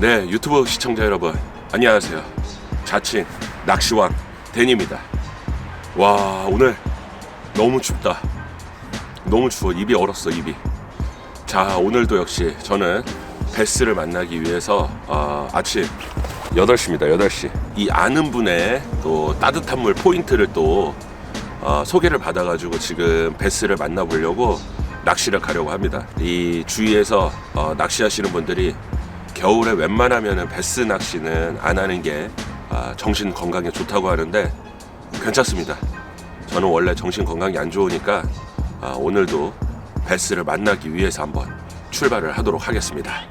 네, 유튜브 시청자 여러분, 안녕하세요. 자칭 낚시왕 데니입니다. 와, 오늘 너무 춥다. 너무 추워. 입이 얼었어, 입이. 자, 오늘도 역시 저는 베스를 만나기 위해서 어, 아침 8시입니다. 8시. 이 아는 분의 또 따뜻한 물 포인트를 또 어, 소개를 받아가지고 지금 베스를 만나보려고 낚시를 가려고 합니다. 이 주위에서 어, 낚시하시는 분들이 겨울에 웬만하면 베스 낚시는 안 하는 게 아, 정신 건강에 좋다고 하는데 괜찮습니다. 저는 원래 정신 건강이 안 좋으니까 아, 오늘도 베스를 만나기 위해서 한번 출발을 하도록 하겠습니다.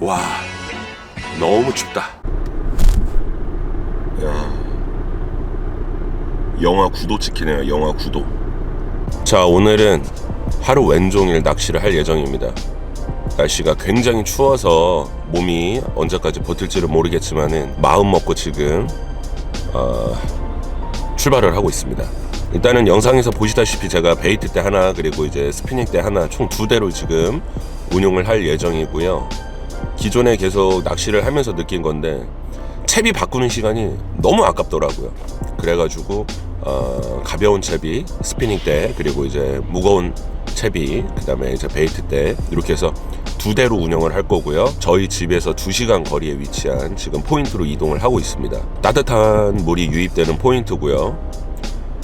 와, 너무 춥다. 야, 영하 9도 찍히네요. 영하 9도. 자, 오늘은 하루 왼종일 낚시를 할 예정입니다. 날씨가 굉장히 추워서 몸이 언제까지 버틸지를 모르겠지만은 마음 먹고 지금 어, 출발을 하고 있습니다. 일단은 영상에서 보시다시피 제가 베이트 때 하나 그리고 이제 스피닝 때 하나 총 두 대로 지금 운용을 할 예정이고요. 기존에 계속 낚시를 하면서 느낀 건데 채비 바꾸는 시간이 너무 아깝더라고요. 그래가지고 어, 가벼운 채비 스피닝 때 그리고 이제 무거운 채비 그 다음에 이제 베이트 때 이렇게 해서 두 대로 운영을 할 거고요. 저희 집에서 2시간 거리에 위치한 지금 포인트로 이동을 하고 있습니다. 따뜻한 물이 유입되는 포인트고요.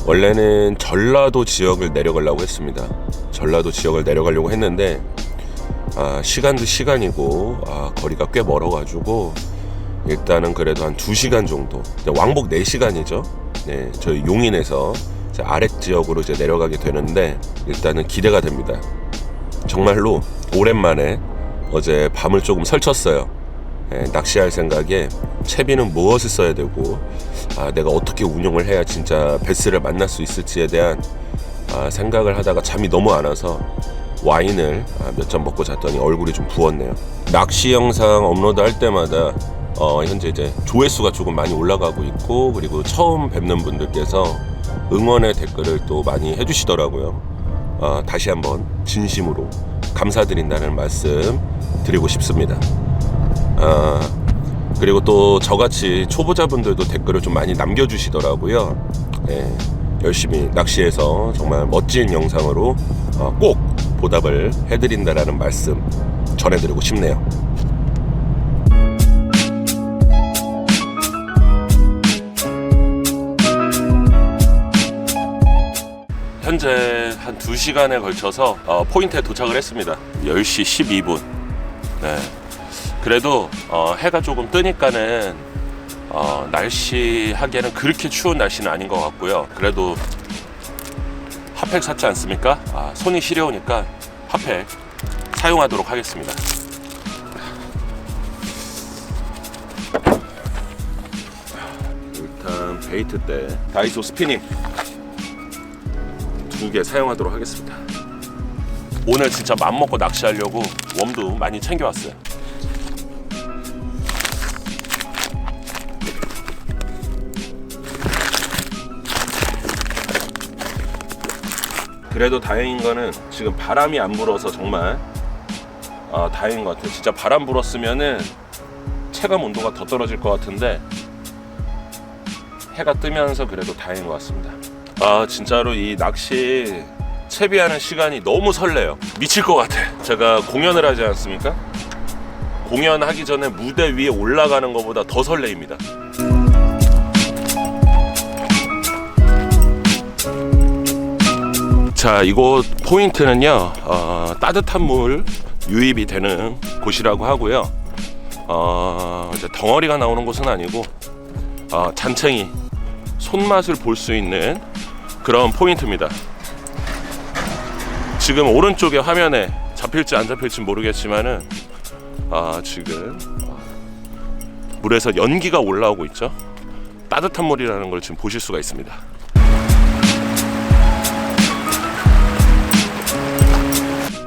원래는 전라도 지역을 내려가려고 했습니다. 전라도 지역을 내려가려고 했는데 아, 시간도 시간이고 아, 거리가 꽤 멀어가지고 일단은 그래도 한 2시간 정도 왕복 4시간이죠 네, 저희 용인에서 아랫 지역으로 이제 내려가게 되는데 일단은 기대가 됩니다 정말로 오랜만에 어제 밤을 조금 설쳤어요 예, 낚시할 생각에 채비는 무엇을 써야 되고 아, 내가 어떻게 운영을 해야 진짜 베스를 만날 수 있을지에 대한 아, 생각을 하다가 잠이 너무 안 와서 와인을 아, 몇잔 먹고 잤더니 얼굴이 좀 부었네요. 낚시 영상 업로드 할 때마다 어, 현재 이제 조회수가 조금 많이 올라가고 있고 그리고 처음 뵙는 분들께서 응원의 댓글을 또 많이 해주시더라고요. 어, 다시 한번 진심으로 감사드린다는 말씀 드리고 싶습니다. 아, 그리고 또 저같이 초보자분들도 댓글을 좀 많이 남겨주시더라고요. 예, 열심히 낚시해서 정말 멋진 영상으로 어, 꼭 보답을 해드린다라는 말씀 전해드리고 싶네요. 현재 한 2시간에 걸쳐서 어, 포인트에 도착을 했습니다. 10시 12분. 네. 그래도 어, 해가 조금 뜨니까는 어, 날씨 하기에는 그렇게 추운 날씨는 아닌 것 같고요. 그래도 핫팩 샀지 않습니까? 아, 손이 시려우니까 핫팩 사용하도록 하겠습니다. 일단 베이트 때 다이소 스피닝 두 개 사용하도록 하겠습니다. 오늘 진짜 맘 먹고 낚시하려고 웜도 많이 챙겨왔어요. 그래도 다행인 거는 지금 바람이 안 불어서 정말 아, 다행인 것 같아요. 진짜 바람 불었으면은 체감 온도가 더 떨어질 것 같은데 해가 뜨면서 그래도 다행인 것 같습니다. 아 진짜로 이 낚시 채비하는 시간이 너무 설레요. 미칠 것 같아. 제가 공연을 하지 않습니까? 공연하기 전에 무대 위에 올라가는 것보다 더 설레입니다. 자, 이곳 포인트는요, 어, 따뜻한 물 유입이 되는 곳이라고 하고요. 어, 이제 덩어리가 나오는 곳은 아니고, 어, 잔챙이, 손맛을 볼 수 있는 그런 포인트입니다. 지금 오른쪽에 화면에 잡힐지 안 잡힐지 모르겠지만은, 아, 지금 어, 물에서 연기가 올라오고 있죠. 따뜻한 물이라는 걸 지금 보실 수가 있습니다.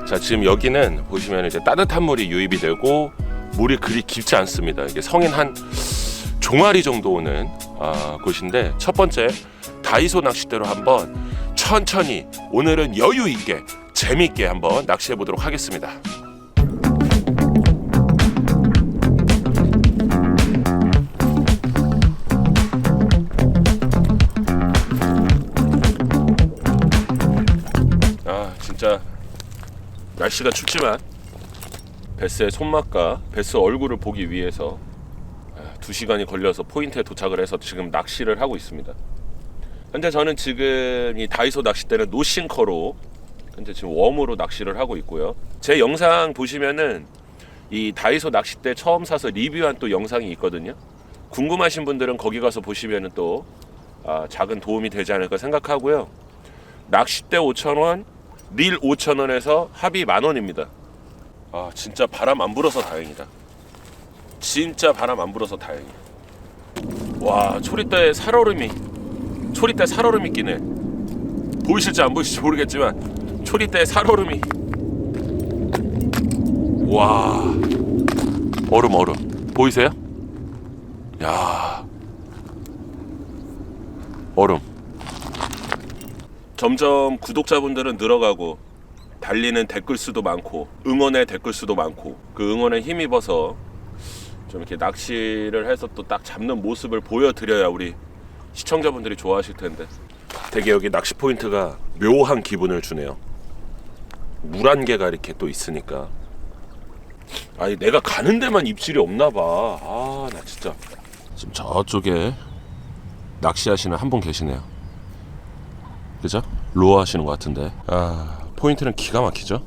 자 지금 여기는 보시면 이제 따뜻한 물이 유입이 되고 물이 그리 깊지 않습니다. 이게 성인 한 종아리 정도 오는 아, 곳인데 첫 번째 다이소 낚싯대로 한번 천천히 오늘은 여유 있게 재미있게 한번 낚시해 보도록 하겠습니다. 아 진짜 날씨가 춥지만 베스의 손맛과 베스 얼굴을 보기 위해서 아, 두 시간이 걸려서 포인트에 도착을 해서 지금 낚시를 하고 있습니다. 현재 저는 지금 이 다이소 낚싯대는 노싱커로 현재 지금 웜으로 낚시를 하고 있고요. 제 영상 보시면은 이 다이소 낚싯대 처음 사서 리뷰한 또 영상이 있거든요. 궁금하신 분들은 거기 가서 보시면은 또 아, 작은 도움이 되지 않을까 생각하고요. 낚싯대 5,000원, 릴 5,000원에서 합이 만 원입니다. 아, 진짜 바람 안 불어서 다행이다. 진짜 바람 안 불어서 다행이야. 와, 초리대에 살얼음이 초리대 살얼음이 끼네. 보이실지 안 보이실지 모르겠지만 초리대에 살얼음이. 와. 얼음 얼음. 보이세요? 야. 얼음. 점점 구독자분들은 늘어가고 달리는 댓글 수도 많고 응원의 댓글 수도 많고 그 응원에 힘입어서 좀 이렇게 낚시를 해서 또 딱 잡는 모습을 보여드려야 우리 시청자분들이 좋아하실 텐데. 되게 여기 낚시 포인트가 묘한 기분을 주네요. 물안개가 이렇게 또 있으니까. 아니 내가 가는 데만 입질이 없나 봐 아 나 진짜. 지금 저쪽에 낚시하시는 한 분 계시네요. 그죠? 로어 하시는 것 같은데. 아 포인트는 기가 막히죠?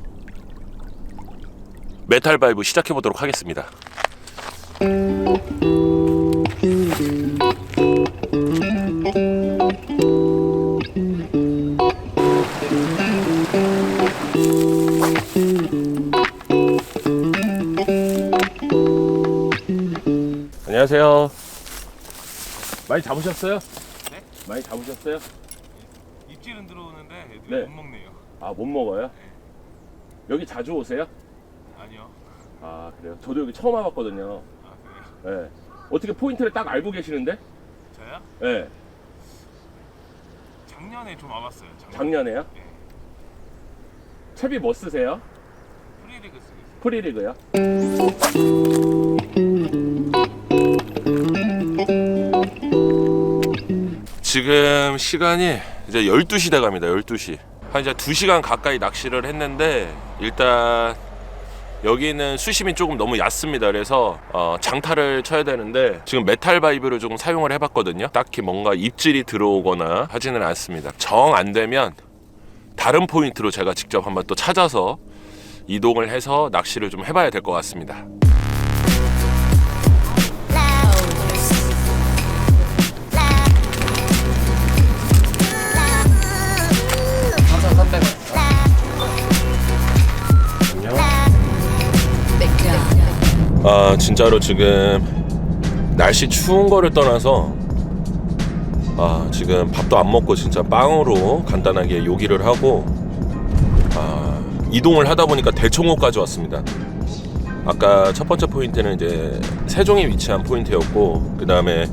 메탈 바이브 시작해 보도록 하겠습니다 잡으셨어요? 네? 많이 잡으셨어요? 입질은 들어오는데 애들이 네. 못 먹네요. 아 못 먹어요? 여기 자주 오세요? 아니요. 아 그래요? 저도 여기 처음 와봤거든요. 아 그래요? 네. 어떻게 포인트를 딱 알고 계시는데? 저요? 네. 작년에 좀 와봤어요. 작년. 작년에요? 네. 채비 뭐 쓰세요? 프리리그 쓰고 있어요. 프리리그요? 지금 시간이 이제 12시 돼 갑니다. 12시. 한 이제 2시간 가까이 낚시를 했는데 일단 여기는 수심이 조금 너무 얕습니다. 그래서 어, 장타를 쳐야 되는데 지금 메탈 바이브를 조금 사용을 해봤거든요. 딱히 뭔가 입질이 들어오거나 하지는 않습니다. 정 안 되면 다른 포인트로 제가 직접 한번 또 찾아서 이동을 해서 낚시를 좀 해봐야 될 것 같습니다. 아 진짜로 지금 날씨 추운 거를 떠나서 아 지금 밥도 안 먹고 진짜 빵으로 간단하게 요기를 하고 아 이동을 하다 보니까 대청호까지 왔습니다. 아까 첫 번째 포인트는 이제 세종에 위치한 포인트였고 그 다음에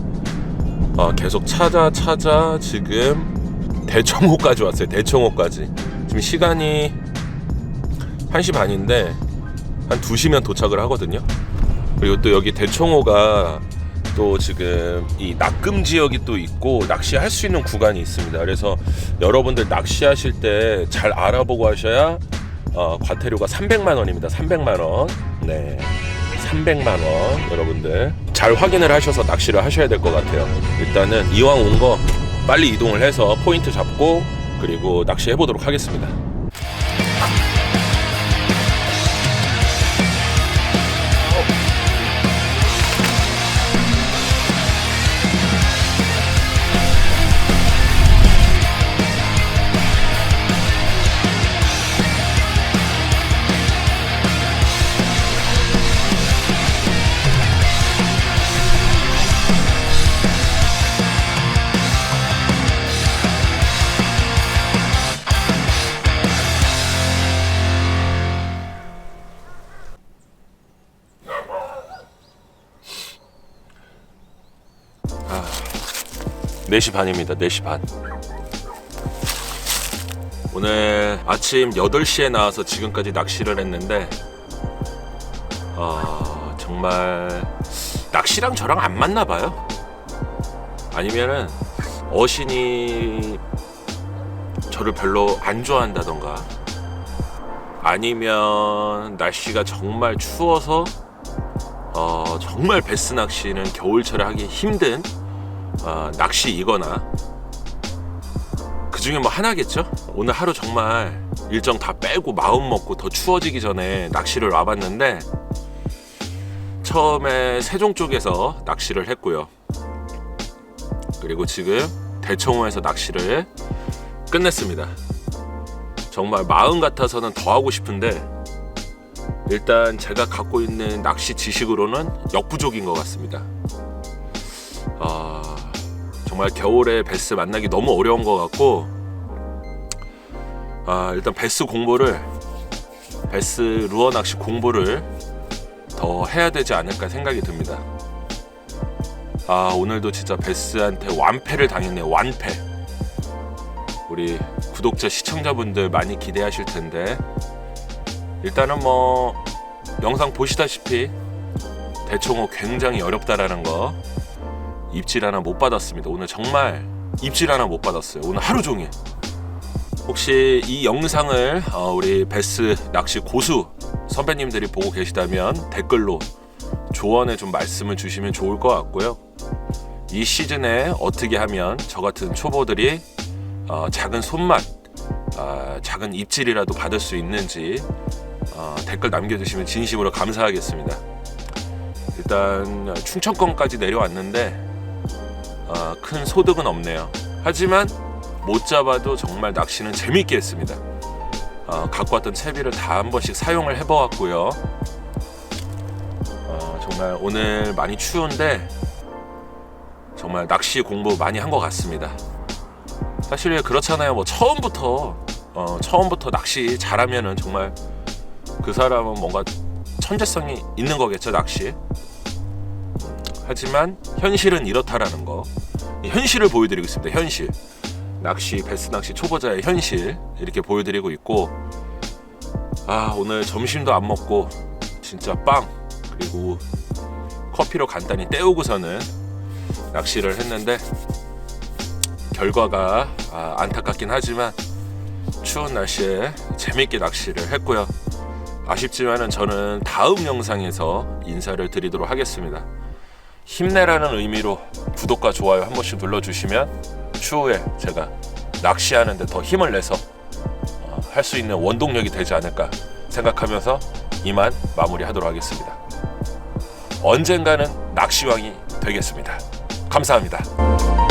어, 계속 찾아 찾아 지금 대청호까지 왔어요. 대청호까지 지금 시간이 1시 반인데 한 2시면 도착을 하거든요. 그리고 또 여기 대청호가 또 지금 이 낙금 지역이 또 있고 낚시할 수 있는 구간이 있습니다. 그래서 여러분들 낚시하실 때 잘 알아보고 하셔야 어, 과태료가 300만 원입니다. 300만 원. 네. 300만 원 여러분들 잘 확인을 하셔서 낚시를 하셔야 될 것 같아요. 일단은 이왕 온 거 빨리 이동을 해서 포인트 잡고 그리고 낚시해 보도록 하겠습니다. 4시 반입니다. 4시 반. 오늘 아침 8시에 나와서 지금까지 낚시를 했는데 아, 정말 낚시랑 저랑 안 맞나 봐요. 아니면은 어신이 저를 별로 안 좋아한다던가 아니면 날씨가 정말 추워서 어, 정말 베스 낚시는 겨울철에 하기 힘든 어, 낚시이거나 그 중에 뭐 하나겠죠? 오늘 하루 정말 일정 다 빼고 마음 먹고 더 추워지기 전에 낚시를 와봤는데 처음에 세종 쪽에서 낚시를 했고요. 그리고 지금 대청호에서 낚시를 끝냈습니다. 정말 마음 같아서는 더 하고 싶은데 일단 제가 갖고 있는 낚시 지식으로는 역부족인 것 같습니다. 아, 정말 겨울에 베스 만나기 너무 어려운 것 같고 아, 일단 베스 공부를 베스 루어 낚시 공부를 더 해야 되지 않을까 생각이 듭니다. 아 오늘도 진짜 베스한테 완패를 당했네요. 완패. 우리 구독자 시청자분들 많이 기대하실 텐데 일단은 뭐 영상 보시다시피 대청호 굉장히 어렵다라는 거 입질 하나 못 받았습니다. 오늘 정말 입질 하나 못 받았어요. 오늘 하루 종일. 혹시 이 영상을 어, 우리 베스 낚시 고수 선배님들이 보고 계시다면 댓글로 조언에 좀 말씀을 주시면 좋을 것 같고요. 이 시즌에 어떻게 하면 저 같은 초보들이 어, 작은 손맛, 어, 작은 입질이라도 받을 수 있는지 어, 댓글 남겨주시면 진심으로 감사하겠습니다. 일단 충청권까지 내려왔는데 어, 큰 소득은 없네요. 하지만 못 잡아도 정말 낚시는 재밌게 했습니다. 어, 갖고 왔던 채비를 다 한 번씩 사용을 해보았고요. 어, 정말 오늘 많이 추운데 정말 낚시 공부 많이 한 것 같습니다. 사실 그렇잖아요. 뭐 처음부터 어, 처음부터 낚시 잘하면은 정말 그 사람은 뭔가 천재성이 있는 거겠죠 낚시. 하지만 현실은 이렇다라는 거. 이 현실을 보여드리겠습니다. 현실. 낚시 베스 낚시 초보자의 현실 이렇게 보여드리고 있고 아 오늘 점심도 안 먹고 진짜 빵 그리고 커피로 간단히 때우고서는 낚시를 했는데 결과가 아, 안타깝긴 하지만 추운 날씨에 재밌게 낚시를 했고요 아쉽지만은 저는 다음 영상에서 인사를 드리도록 하겠습니다 힘내라는 의미로 구독과 좋아요 한 번씩 눌러주시면 추후에 제가 낚시하는데 더 힘을 내서 어, 할수 있는 원동력이 되지 않을까 생각하면서 이만 마무리하도록 하겠습니다. 언젠가는 낚시왕이 되겠습니다. 감사합니다.